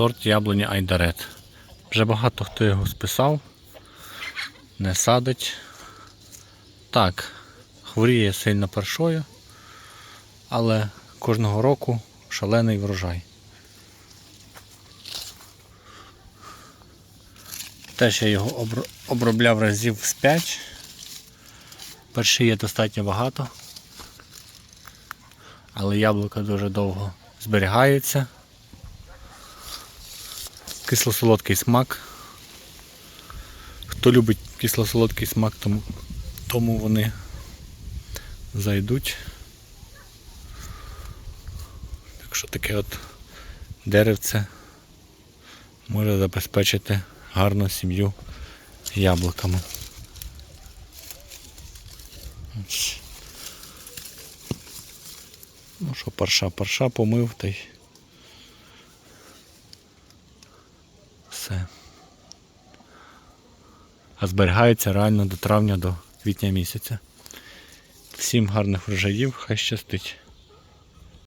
сорт яблуні Айдарет. Вже багато хто його списав, не садить. Так, хворіє сильно першою, але кожного року шалений врожай. Теж я його обробляв разів з 5. Перший є достатньо багато. Але яблука дуже довго зберігається. Кисло-солодкий смак. Хто любить кисло-солодкий смак, тому, тому вони зайдуть. Так що таке от деревце може забезпечити гарну сім'ю яблуками. Ну що, парша, парша помив та й все. А зберігається реально до травня, до квітня місяця. Всім гарних врожаїв, хай щастить.